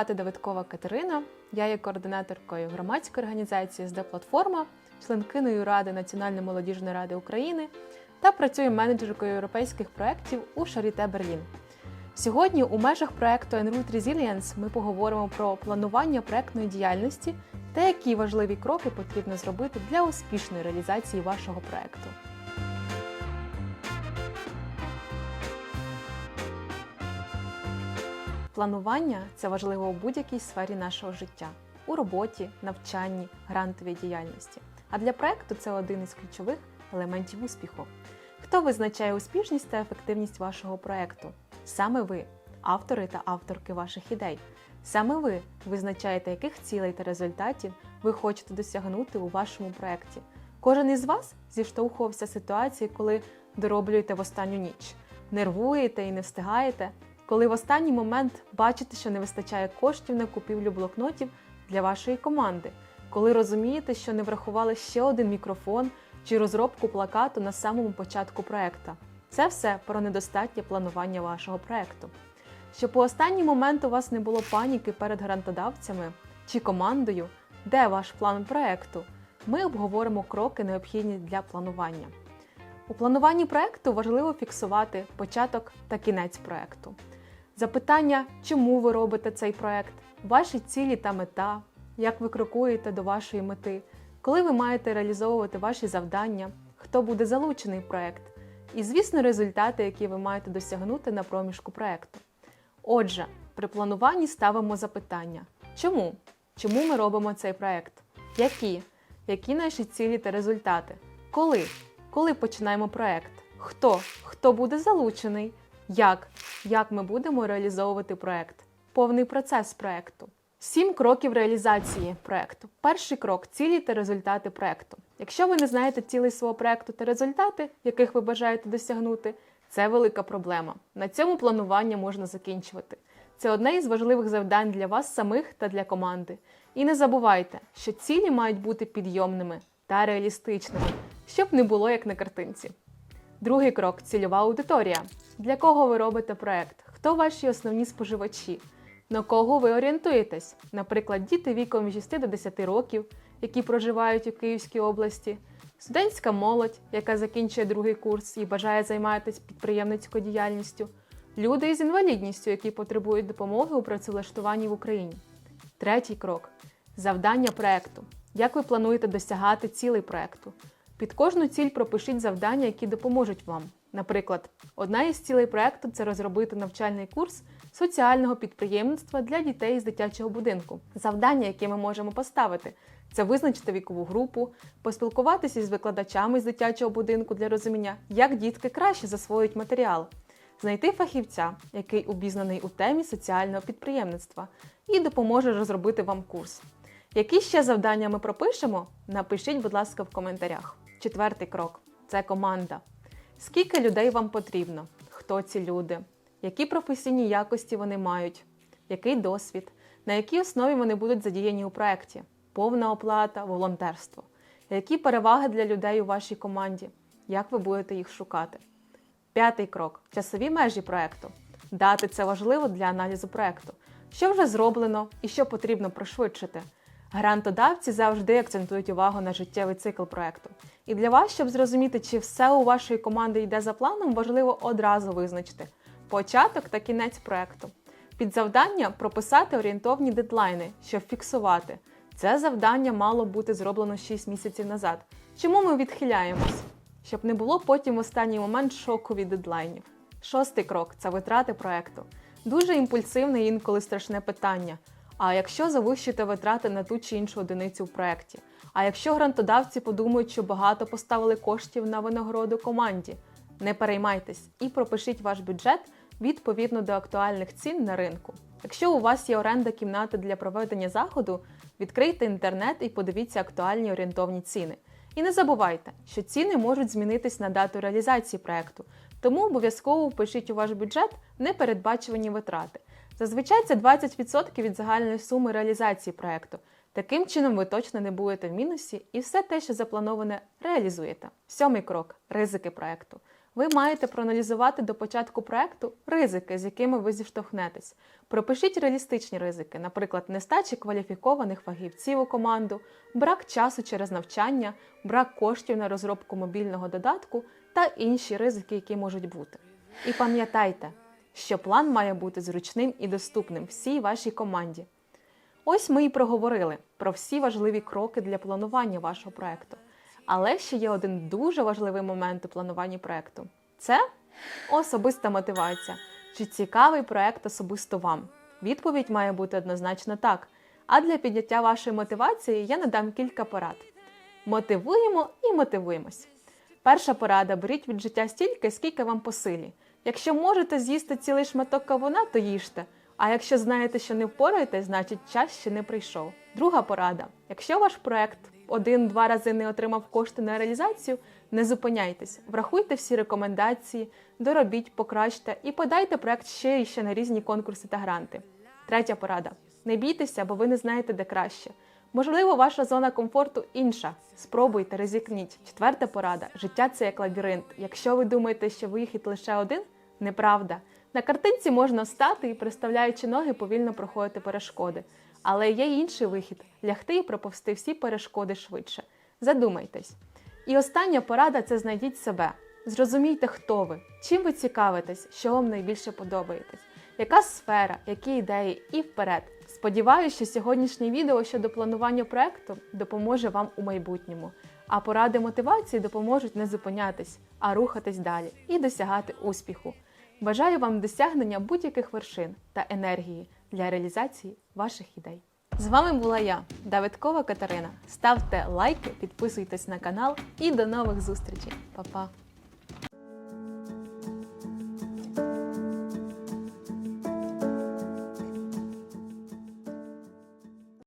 звати Давидкова Катерина. Я є координаторкою громадської організації СД Платформа, членкиною Ради Національної молодіжної ради України та працюю менеджеркою європейських проєктів у Шаріте Берлін. Сьогодні у межах проекту Enroute Resilience ми поговоримо про планування проектної діяльності та які важливі кроки потрібно зробити для успішної реалізації вашого проекту. Планування це важливо у будь-якій сфері нашого життя у роботі, навчанні, грантовій діяльності. А для проекту це один із ключових елементів успіху. Хто визначає успішність та ефективність вашого проекту? Саме ви, автори та авторки ваших ідей. Саме ви визначаєте, яких цілей та результатів ви хочете досягнути у вашому проєкті. Кожен із вас зіштовхувався ситуації, коли дороблюєте в останню ніч, нервуєте і не встигаєте, коли в останній момент бачите, що не вистачає коштів на купівлю блокнотів для вашої команди, коли розумієте, що не врахували ще один мікрофон чи розробку плакату на самому початку проекту. Це все про недостатнє планування вашого проекту. Щоб у останній момент у вас не було паніки перед грантодавцями чи командою, де ваш план проекту, ми обговоримо кроки, необхідні для планування. У плануванні проекту важливо фіксувати початок та кінець проекту. Запитання, чому ви робите цей проект, ваші цілі та мета, як ви крокуєте до вашої мети, коли ви маєте реалізовувати ваші завдання, хто буде залучений в проект, і, звісно, результати, які ви маєте досягнути на проміжку проекту. Отже, при плануванні ставимо запитання: чому? Чому ми робимо цей проект? Які? Які наші цілі та результати? Коли? Коли починаємо проект? Хто? Хто буде залучений? Як? Як ми будемо реалізовувати проект? Повний процес проекту. Сім кроків реалізації проекту. Перший крок цілі та результати проекту. Якщо ви не знаєте цілей свого проекту та результати, яких ви бажаєте досягнути, це велика проблема. На цьому планування можна закінчувати. Це одне із важливих завдань для вас самих та для команди. І не забувайте, що цілі мають бути підйомними та реалістичними, щоб не було як на картинці. Другий крок цільова аудиторія. Для кого ви робите проект? Хто ваші основні споживачі? На кого ви орієнтуєтесь? Наприклад, діти віком від 6 до 10 років, які проживають у Київській області, студентська молодь, яка закінчує другий курс і бажає займатися підприємницькою діяльністю, люди із інвалідністю, які потребують допомоги у працевлаштуванні в Україні. Третій крок завдання проекту. Як ви плануєте досягати цілей проекту? Під кожну ціль пропишіть завдання, які допоможуть вам. Наприклад, одна із цілей проекту це розробити навчальний курс соціального підприємництва для дітей з дитячого будинку. Завдання, яке ми можемо поставити, це визначити вікову групу, поспілкуватися із викладачами з дитячого будинку для розуміння, як дітки краще засвоюють матеріал, знайти фахівця, який обізнаний у темі соціального підприємництва, і допоможе розробити вам курс. Які ще завдання ми пропишемо? Напишіть, будь ласка, в коментарях. Четвертий крок це команда. Скільки людей вам потрібно? Хто ці люди? Які професійні якості вони мають? Який досвід? На якій основі вони будуть задіяні у проєкті? Повна оплата, волонтерство. Які переваги для людей у вашій команді? Як ви будете їх шукати? П'ятий крок часові межі проєкту. Дати це важливо для аналізу проєкту. Що вже зроблено і що потрібно пришвидшити. Грантодавці завжди акцентують увагу на життєвий цикл проєкту. І для вас, щоб зрозуміти, чи все у вашої команди йде за планом, важливо одразу визначити початок та кінець проєкту. Під завдання прописати орієнтовні дедлайни, щоб фіксувати. Це завдання мало бути зроблено 6 місяців назад. Чому ми відхиляємось? Щоб не було потім в останній момент шоку від дедлайнів. Шостий крок це витрати проєкту. Дуже імпульсивне і інколи страшне питання. А якщо завищуєте витрати на ту чи іншу одиницю в проєкті? А якщо грантодавці подумають, що багато поставили коштів на винагороду команді? Не переймайтесь і пропишіть ваш бюджет відповідно до актуальних цін на ринку. Якщо у вас є оренда кімнати для проведення заходу, відкрийте інтернет і подивіться актуальні орієнтовні ціни. І не забувайте, що ціни можуть змінитись на дату реалізації проекту, тому обов'язково впишіть у ваш бюджет непередбачувані витрати. Зазвичай це 20% від загальної суми реалізації проекту. Таким чином ви точно не будете в мінусі і все те, що заплановане, реалізуєте. Сьомий крок ризики проекту. Ви маєте проаналізувати до початку проекту ризики, з якими ви зіштовхнетесь. Пропишіть реалістичні ризики, наприклад, нестачі кваліфікованих фахівців у команду, брак часу через навчання, брак коштів на розробку мобільного додатку та інші ризики, які можуть бути. І пам'ятайте, що план має бути зручним і доступним всій вашій команді. Ось ми і проговорили про всі важливі кроки для планування вашого проекту. Але ще є один дуже важливий момент у плануванні проекту: це особиста мотивація. Чи цікавий проект особисто вам? Відповідь має бути однозначно так. А для підняття вашої мотивації я надам кілька порад. Мотивуємо і мотивуємось. Перша порада: беріть від життя стільки, скільки вам по силі. Якщо можете з'їсти цілий шматок кавуна, то їжте. А якщо знаєте, що не впораєтесь, значить час ще не прийшов. Друга порада: якщо ваш проект один-два рази не отримав кошти на реалізацію, не зупиняйтесь, врахуйте всі рекомендації, доробіть, покращте і подайте проект ще і ще на різні конкурси та гранти. Третя порада: не бійтеся, бо ви не знаєте, де краще. Можливо, ваша зона комфорту інша. Спробуйте, ризикніть. Четверта порада: життя це як лабіринт. Якщо ви думаєте, що вихід лише один, неправда. На картинці можна встати і, приставляючи ноги, повільно проходити перешкоди. Але є інший вихід лягти і проповсти всі перешкоди швидше. Задумайтесь. І остання порада це знайдіть себе. Зрозумійте, хто ви, чим ви цікавитесь, що вам найбільше подобаєтесь, яка сфера, які ідеї і вперед. Сподіваюся, що сьогоднішнє відео щодо планування проекту допоможе вам у майбутньому, а поради мотивації допоможуть не зупинятись, а рухатись далі і досягати успіху. Бажаю вам досягнення будь-яких вершин та енергії для реалізації ваших ідей. З вами була я, Давидкова Катерина. Ставте лайки, підписуйтесь на канал і до нових зустрічей. Па-па!